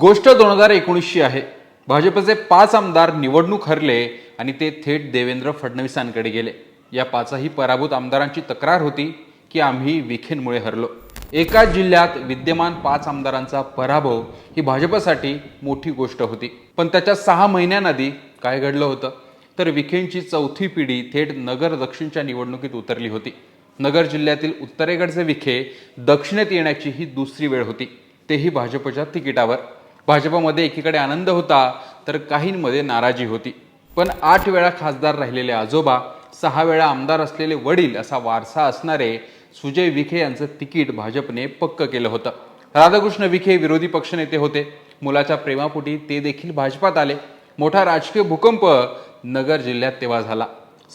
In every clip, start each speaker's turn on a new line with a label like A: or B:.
A: गोष्ट दोन हजार एकोणीसची आहे. भाजपचे पाच आमदार निवडणूक हरले आणि ते थेट देवेंद्र फडणवीसांकडे गेले. या पाचही पराभूत आमदारांची तक्रार होती की आम्ही विखेंमुळे हरलो. एकाच जिल्ह्यात विद्यमान पाच आमदारांचा पराभव ही भाजपसाठी मोठी गोष्ट होती. पण त्याच्या सहा महिन्यांआधी काय घडलं होतं? तर विखेंची चौथी पिढी थेट नगर दक्षिणच्या निवडणुकीत उतरली होती. नगर जिल्ह्यातील उत्तरेकडचे विखे दक्षिणेत येण्याची ही दुसरी वेळ होती. तेही भाजपच्या तिकिटावर. भाजपमध्ये एकीकडे आनंद होता तर काहींमध्ये नाराजी होती. पण आठ वेळा खासदार राहिलेले आजोबा सहा वेळा आमदार असलेले वडील असा वारसा असणारे सुजय विखे यांचं तिकीट भाजपने पक्क केलं होतं. राधाकृष्ण विखे विरोधी पक्षनेते होते. मुलाच्या प्रेमापोटी ते देखील भाजपात आले. मोठा राजकीय भूकंप नगर जिल्ह्यात तेव्हा झाला.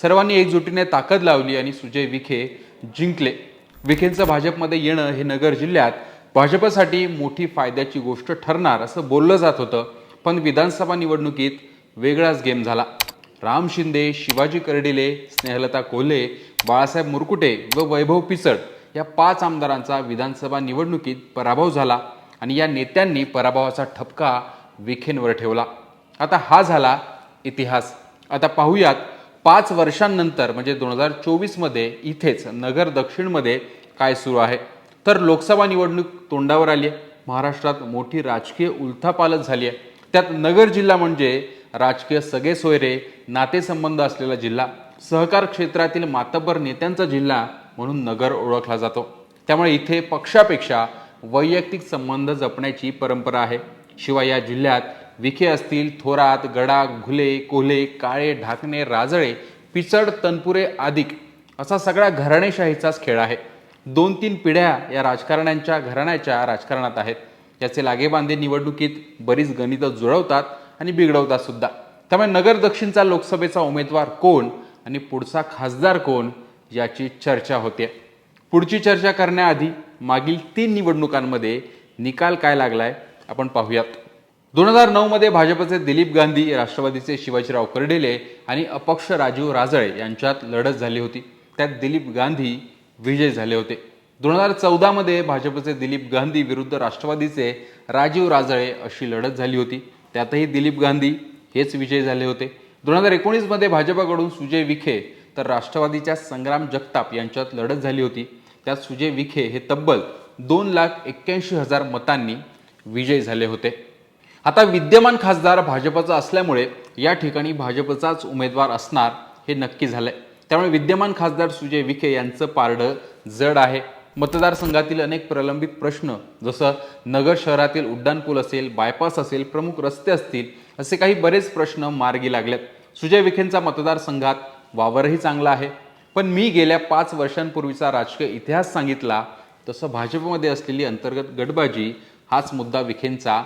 A: सर्वांनी एकजुटीने ताकद लावली आणि सुजय विखे जिंकले. विखेंचं भाजपमध्ये येणं हे नगर जिल्ह्यात भाजपसाठी मोठी फायद्याची गोष्ट ठरणार असं बोललं जात होतं पण विधानसभा निवडणुकीत वेगळाच गेम झाला. राम शिंदे शिवाजी कर्डिले स्नेहलता कोल्हे बाळासाहेब मुरकुटे व वैभव पिचड या पाच आमदारांचा विधानसभा निवडणुकीत पराभव झाला आणि या नेत्यांनी पराभवाचा ठपका विखेंवर ठेवला. आता हा झाला इतिहास. आता पाहूयात पाच वर्षांनंतर म्हणजे दोन हजार चोवीसमध्ये इथेच नगर दक्षिणमध्ये काय सुरू आहे. तर लोकसभा निवडणूक तोंडावर आली आहे. महाराष्ट्रात मोठी राजकीय उलथापालथ झाली आहे. त्यात नगर जिल्हा म्हणजे राजकीय सगळे सोयरे नातेसंबंध असलेला जिल्हा सहकार क्षेत्रातील मातब्बर नेत्यांचा जिल्हा म्हणून नगर ओळखला जातो. त्यामुळे इथे पक्षापेक्षा वैयक्तिक संबंध जपण्याची परंपरा आहे. शिवाय या जिल्ह्यात विखे असतील थोरात गडा घुले कोल्हे काळे ढाकणे राजळे पिचड तनपुरे आदिक असा सगळा घराणेशाहीचाच खेळ आहे. दोन तीन पिढ्या या राजकारण्यांच्या घराण्याच्या राजकारणात आहेत. याचे लागेबांधे निवडणुकीत बरीच गणितं जुळवतात आणि बिघडवतात सुद्धा. त्यामुळे नगर दक्षिणचा लोकसभेचा उमेदवार कोण आणि पुढचा खासदार कोण याची चर्चा होते. पुढची चर्चा करण्याआधी मागील तीन निवडणुकांमध्ये निकाल काय लागलाय आपण पाहूयात. दोन हजार नऊमध्ये भाजपचे दिलीप गांधी राष्ट्रवादीचे शिवाजीराव कर्डेले आणि अपक्ष राजीव राजळे यांच्यात लढत झाली होती. त्यात दिलीप गांधी विजय झाले होते. दोन हजार चौदामध्ये भाजपचे दिलीप गांधी विरुद्ध राष्ट्रवादीचे राजीव राजळे अशी लढत झाली होती. त्यातही दिलीप गांधी हेच विजय झाले होते. दोन हजार एकोणीसमध्ये भाजपाकडून सुजय विखे तर राष्ट्रवादीच्या संग्राम जगताप यांच्यात लढत झाली होती. त्यात सुजय विखे हे तब्बल दोन लाख एक्क्याऐंशी हजार मतांनी विजय झाले होते. आता विद्यमान खासदार भाजपचा असल्यामुळे या ठिकाणी भाजपचाच उमेदवार असणार हे नक्की झालंय. त्यामुळे विद्यमान खासदार सुजय विखे यांचं पारडं जड आहे. मतदारसंघातील अनेक प्रलंबित प्रश्न जसं नगर शहरातील उड्डाणपूल असेल बायपास असेल प्रमुख रस्ते असतील असे काही बरेच प्रश्न मार्गी लागलेत. सुजय विखेंचा मतदारसंघात वावरही चांगला आहे. पण मी गेल्या पाच वर्षांपूर्वीचा राजकीय इतिहास सांगितला तसं भाजपमध्ये असलेली अंतर्गत गटबाजी हाच मुद्दा विखेंचा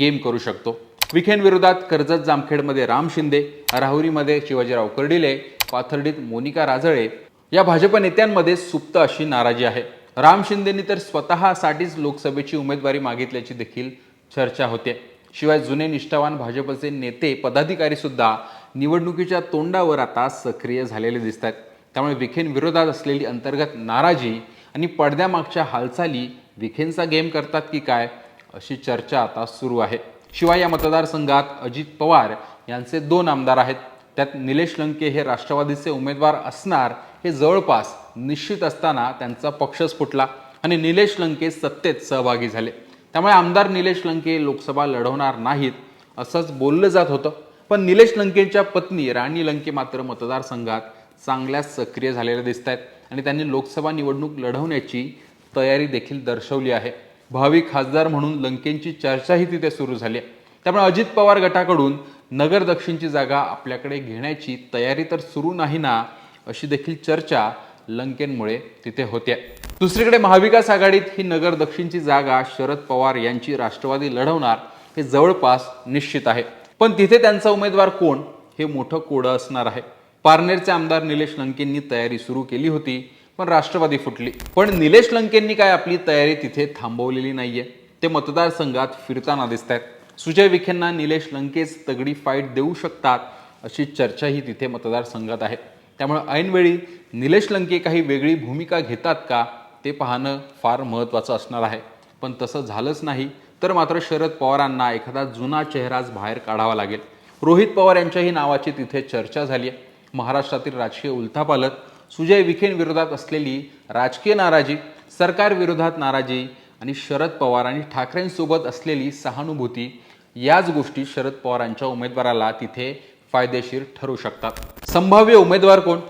A: गेम करू शकतो. विखेंविरोधात कर्जत जामखेडमध्ये राम शिंदे राहुरीमध्ये शिवाजीराव कर्डिले पाथर्डीत मोनिका राजळे या भाजप नेत्यांमध्ये सुप्त अशी नाराजी आहे. राम शिंदेनी तर स्वतःसाठीच लोकसभेची उमेदवारी मागितल्याची देखील चर्चा होते. शिवाय जुने निष्ठावान भाजपचे नेते पदाधिकारी सुद्धा निवडणुकीच्या तोंडावर आता सक्रिय झालेले दिसत आहेत. त्यामुळे विखेंविरोधात असलेली अंतर्गत नाराजी आणि पडद्यामागच्या हालचाली विखेंचा गेम करतात की काय अशी चर्चा आता सुरू आहे. शिवाय या मतदारसंघात अजित पवार यांचे दोन आमदार आहेत. त्यात निलेश लंके हे राष्ट्रवादीचे उमेदवार असणार हे जवळपास निश्चित असताना त्यांचा पक्षच फुटला आणि निलेश लंके सत्तेत सहभागी झाले. त्यामुळे आमदार निलेश लंके लोकसभा लढवणार नाहीत असंच बोललं जात होतं. पण निलेश लंकेंच्या पत्नी राणी लंके मात्र मतदारसंघात चांगल्याच सक्रिय झालेल्या दिसत आहेत आणि त्यांनी लोकसभा निवडणूक लढवण्याची तयारी देखील दर्शवली आहे. भावी खासदार म्हणून लंकेंची चर्चाही तिथे सुरू झाली आहे. त्यामुळे अजित पवार गटाकडून नगर दक्षिणची जागा आपल्याकडे घेण्याची तयारी तर सुरू नाही ना अशी देखील चर्चा लंकेंमुळे तिथे होते. दुसरीकडे महाविकास आघाडीत ही नगर दक्षिणची जागा शरद पवार यांची राष्ट्रवादी लढवणार हे जवळपास निश्चित आहे. पण तिथे त्यांचा उमेदवार कोण हे मोठं कोडं असणार आहे. पारनेरचे आमदार निलेश लंकेंनी तयारी सुरू केली होती पण राष्ट्रवादी फुटली. पण निलेश लंकेंनी काय आपली तयारी तिथे थांबवलेली नाहीये. ते मतदारसंघात फिरताना दिसत आहेत सुजय विखेंना निलेश लंकेच तगडी फाईट देऊ शकतात अशी चर्चाही तिथे मतदारसंघात आहे. त्यामुळे ऐनवेळी निलेश लंके काही वेगळी भूमिका घेतात का ते पाहणं फार महत्त्वाचं असणार आहे. पण तसं झालंच नाही तर मात्र शरद पवारांना एखादा जुना चेहराच बाहेर काढावा लागेल. रोहित पवार यांच्याही नावाची तिथे चर्चा झाली आहे. महाराष्ट्रातील राजकीय उलथापालत सुजय विखेंविरोधात असलेली राजकीय नाराजी सरकारविरोधात नाराजी आणि शरद पवार आणि ठाकरेंसोबत असलेली सहानुभूती याच गोष्टी शरद पवारांच्या उमेदवाराला तिथे फायदेशीर ठरू शकतात. संभाव्य उमेदवार कोण?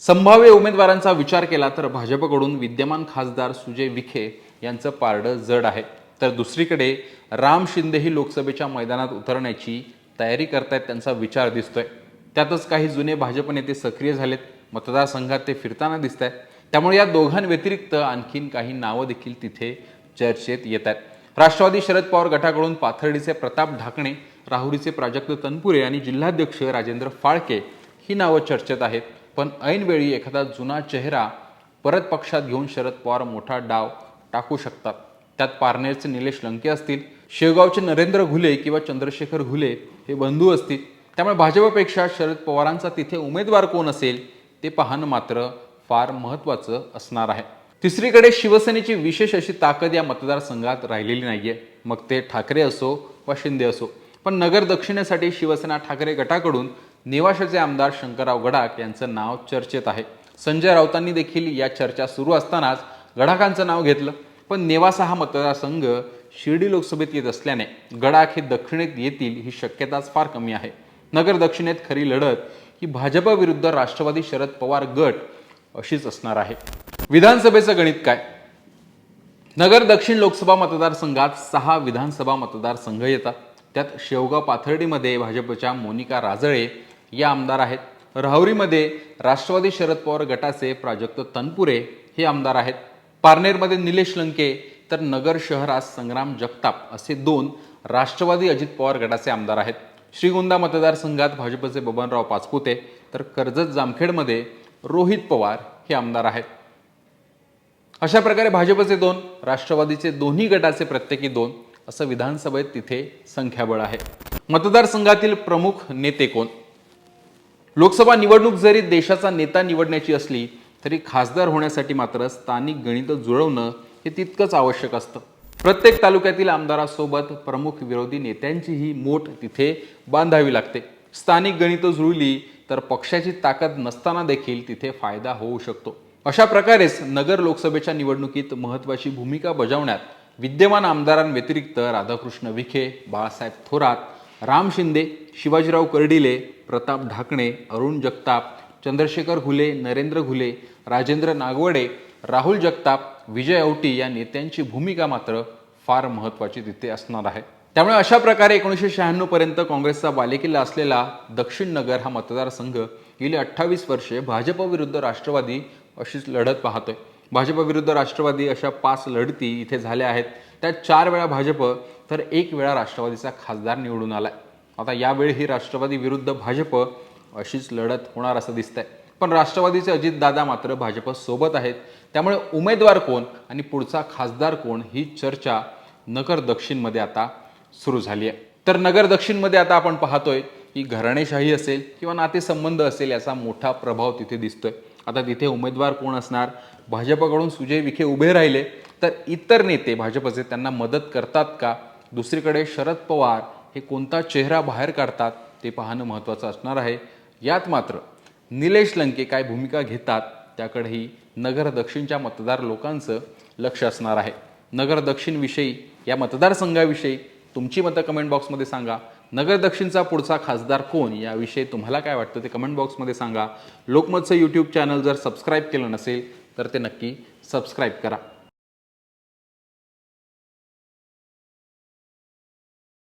A: संभाव्य उमेदवारांचा विचार केला तर भाजपकडून विद्यमान खासदार सुजय विखे यांचं पारडं जड आहे. तर दुसरीकडे राम शिंदेही लोकसभेच्या मैदानात उतरण्याची तयारी करतायत त्यांचा विचार दिसतोय. त्यातच काही जुने भाजप नेते सक्रिय झालेत. मतदारसंघात ते फिरताना दिसत आहेत त्यामुळे या दोघांव्यतिरिक्त आणखीन काही नावं देखील तिथे चर्चेत येत आहेत राष्ट्रवादी शरद पवार गटाकडून पाथर्डीचे प्रताप ढाकणे राहुरीचे प्राजक्त तनपुरे आणि जिल्हाध्यक्ष राजेंद्र फाळके ही नावं चर्चेत आहेत. पण ऐनवेळी एखादा जुना चेहरा परत पक्षात घेऊन शरद पवार मोठा डाव टाकू शकतात. त्यात पारनेरचे निलेश लंके असतील शेवगावचे नरेंद्र घुले किंवा चंद्रशेखर घुले हे बंधू असतील. त्यामुळे भाजपपेक्षा शरद पवारांचा तिथे उमेदवार कोण असेल ते पाहणं मात्र फार महत्त्वाचं असणार आहे. तिसरीकडे शिवसेनेची विशेष अशी ताकद या मतदारसंघात राहिलेली नाहीये. मग ते ठाकरे असो वा शिंदे असो. पण नगर दक्षिणेसाठी शिवसेना ठाकरे गटाकडून निवाशाचे आमदार शंकरराव गडाख यांचं नाव चर्चेत आहे. संजय राऊतांनी देखील या चर्चा सुरू असतानाच गडाखांचं नाव घेतलं. पण नेवासा हा मतदारसंघ शिर्डी लोकसभेत येत असल्याने गडाख हे दक्षिणेत येतील ही शक्यताच फार कमी आहे. नगर दक्षिणेत खरी लढत ही भाजप विरुद्ध राष्ट्रवादी शरद पवार गट अशीच असणार आहे. विधानसभेचं गणित काय? नगर दक्षिण लोकसभा मतदारसंघात सहा विधानसभा मतदारसंघ येतात. त्यात शेवगाव पाथर्डीमध्ये भाजपच्या मोनिका राजळे या आमदार आहेत. राहुरीमध्ये राष्ट्रवादी शरद पवार गटाचे प्राजक्त तनपुरे हे आमदार आहेत. पारनेरमध्ये निलेश लंके तर नगर शहरात संग्राम जगताप असे दोन राष्ट्रवादी अजित पवार गटाचे आमदार आहेत. श्रीगोंदा मतदारसंघात भाजपचे बबनराव पाचपुते तर कर्जत जामखेडमध्ये रोहित पवार हे आमदार आहेत. अशा प्रकारे भाजपचे दोन राष्ट्रवादीचे दोन्ही गटाचे प्रत्येकी दोन असं विधानसभेत तिथे संख्याबळ आहे. मतदारसंघातील प्रमुख नेते कोण? लोकसभा निवडणूक जरी देशाचा नेता निवडण्याची असली तरी खासदार होण्यासाठी मात्र स्थानिक गणित जुळवणं हे तितकंच आवश्यक असतं. प्रत्येक तालुक्यातील आमदारासोबत प्रमुख विरोधी नेत्यांचीही मोठ तिथे बांधावी लागते. स्थानिक गणितं जुळली तर पक्षाची ताकद नसताना देखील तिथे फायदा होऊ शकतो. अशा प्रकारेच नगर लोकसभेच्या निवडणुकीत महत्त्वाची भूमिका बजावण्यात विद्यमान आमदारांव्यतिरिक्त राधाकृष्ण विखे बाळासाहेब थोरात राम शिंदे शिवाजीराव कर्डिले प्रताप ढाकणे अरुण जगताप चंद्रशेखर घुले नरेंद्र घुले राजेंद्र नागवडे राहुल जगताप विजय औटी या नेत्यांची भूमिका मात्र फार महत्त्वाची तिथे असणार आहे. त्यामुळे अशा प्रकारे एकोणीसशे शहाण्णव पर्यंत काँग्रेसचा बालेकिल्ला असलेला दक्षिण नगर हा मतदारसंघ गेली अठ्ठावीस वर्षे भाजप विरुद्ध राष्ट्रवादी अशीच लढत पाहतोय. भाजप विरुद्ध राष्ट्रवादी अशा पाच लढती इथे झाल्या आहेत. त्यात चार वेळा भाजप तर एक वेळा राष्ट्रवादीचा खासदार निवडून आलाय. आता यावेळी ही राष्ट्रवादी विरुद्ध भाजप अशीच लढत होणार असं दिसतंय. पण राष्ट्रवादीचे अजितदादा मात्र भाजप सोबत आहेत. त्यामुळे उमेदवार कोण आणि पुढचा खासदार कोण ही चर्चा नगर दक्षिणमध्ये आता सुरू झाली आहे. तर नगर दक्षिणमध्ये आता आपण पाहतोय की घराणेशाही असेल किंवा नातेसंबंध असेल याचा मोठा प्रभाव तिथे दिसतोय. आता तिथे उमेदवार कोण असणार? भाजपकडून सुजय विखे उभे राहिले. तर इतर नेते भाजपचे त्यांना मदत करतात का? दुसरीकडे शरद पवार हे कोणता चेहरा बाहेर काढतात ते पाहणं महत्त्वाचं असणार आहे. यात मात्र निलेश लंके काय भूमिका घेतात त्याकडेही नगर दक्षिणच्या मतदार लोकांचं लक्ष असणार आहे. नगर दक्षिणविषयी या मतदारसंघाविषयी तुमची मतं कमेंट बॉक्समध्ये सांगा. नगर दक्षिणचा पुढचा खासदार कोण? याविषयी तुम्हाला काय वाटतं ते कमेंट बॉक्समध्ये सांगा. लोकमतचं यूट्यूब चॅनल जर सबस्क्राईब केलं नसेल तर ते नक्की सबस्क्राईब करा.